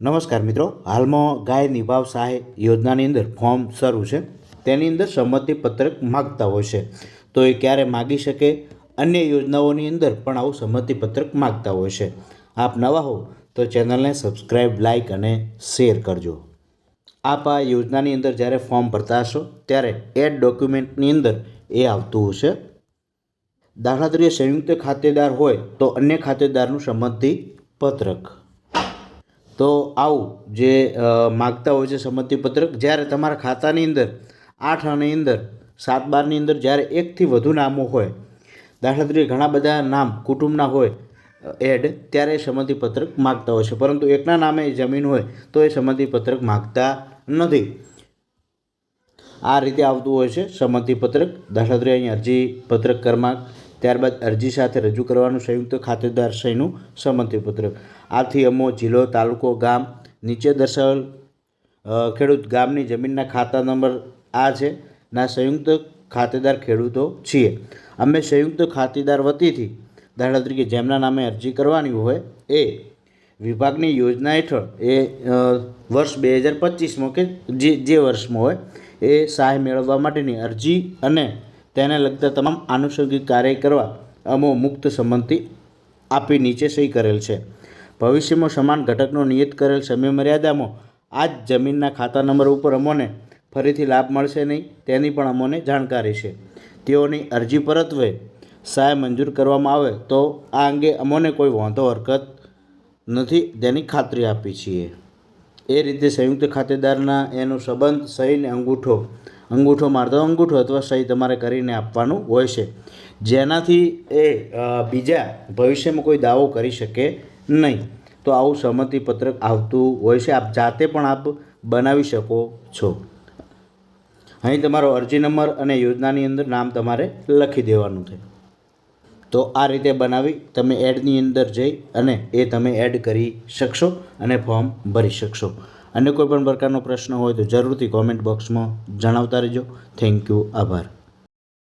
નમસ્કાર મિત્રો, હાલમાં ગાય નિભાવ સહાય યોજનાની અંદર ફોર્મ શરૂ છે. તેની અંદર સંમતિ પત્રક માગતા હોય છે. તો એ ક્યારે માગી શકે? અન્ય યોજનાઓની અંદર પણ આવું સંમતિ પત્રક માગતા હોય છે. આપ નવા હો તો ચેનલને સબસ્ક્રાઈબ લાઇક અને શેર કરજો. આપ આ યોજનાની અંદર જ્યારે ફોર્મ ભરતા હશો, ત્યારે એડ ડોક્યુમેન્ટની અંદર એ આવતું હશે. દાખલા તરીકે સંયુક્ત ખાતેદાર હોય તો અન્ય ખાતેદારનું સંમતિ પત્રક તો આવું જે માગતા હોય છે સંમતિપત્રક, જ્યારે તમારા ખાતાની અંદર, આઠ અને અંદર, સાત બારની અંદર જ્યારે એકથી વધુ નામો હોય દાખલા તરીકે ઘણા બધા નામ કુટુંબના હોય એડ, ત્યારે એ સંમતિપત્રક માગતા હોય છે. પરંતુ એકના નામે જમીન હોય, તો એ સંમતિપત્રક માગતા નથી. આ રીતે આવતું હોય છે સંમતિપત્રક. દાખલા તરીકે અહીં અરજી પત્રક ક્રમાંક ત્યારબાદ અરજી સાથે રજૂ કરવાનું સંયુક્ત ખાતેદાર સહીનું સંમતિપત્રક આથી અમો જિલ્લો, તાલુકો, ગામ નીચે દર્શાવેલ ખેડૂત ગામની જમીનના ખાતા નંબર આ છે. ના, સંયુક્ત ખાતેદાર ખેડૂતો છીએ. અમે સંયુક્ત ખાતેદાર વતીથી દાખલા તરીકે જેમના નામે અરજી કરવાની હોય એ વિભાગની યોજના હેઠળ એ વર્ષ બે હજાર પચીસમાં કે જે જે વર્ષમાં હોય એ સહાય મેળવવા માટેની અરજી અને તેને લગતા તમામ આનુષંગિક કાર્ય કરવા અમો મુક્ત સંમતિ આપી નીચે સહી કરેલ છે. ભવિષ્યમાં સમાન ઘટકનો નિયત કરેલ સમય મર્યાદામાં આ જ જમીનના ખાતા નંબર ઉપર અમોને ફરીથી લાભ મળશે નહીં તેની પણ અમોને જાણકારી છે. તેઓની અરજી પરત્વે સહાય મંજૂર કરવામાં આવે તો આ અંગે અમોને કોઈ વાંધો, હરકત નથી તેની ખાતરી આપી છીએ. એ રીતે સંયુક્ત ખાતેદારના એનો સંબંધ સહીને અંગૂઠો અંગૂઠો મારતો અંગૂઠો અથવા સહી તમારે કરીને આપવાનું હોય છે. જેનાથી એ બીજા ભવિષ્યમાં કોઈ દાવો કરી શકે નહીં. તો આવું સંમતિપત્રક આવતું હોય છે. આપ જાતે પણ આપ બનાવી શકો છો. અહીં તમારો અરજી નંબર અને યોજનાની અંદર નામ તમારે લખી દેવાનું છે. તો આ રીતે બનાવી તમે એડની અંદર જઈ અને એ તમે એડ કરી શકશો અને ફોર્મ ભરી શકશો. અને કોઈપણ પ્રકારનો પ્રશ્ન હોય તો જરૂરથી કોમેન્ટ બોક્સમાં જણાવતા રહેજો. થેન્ક યુ આભાર.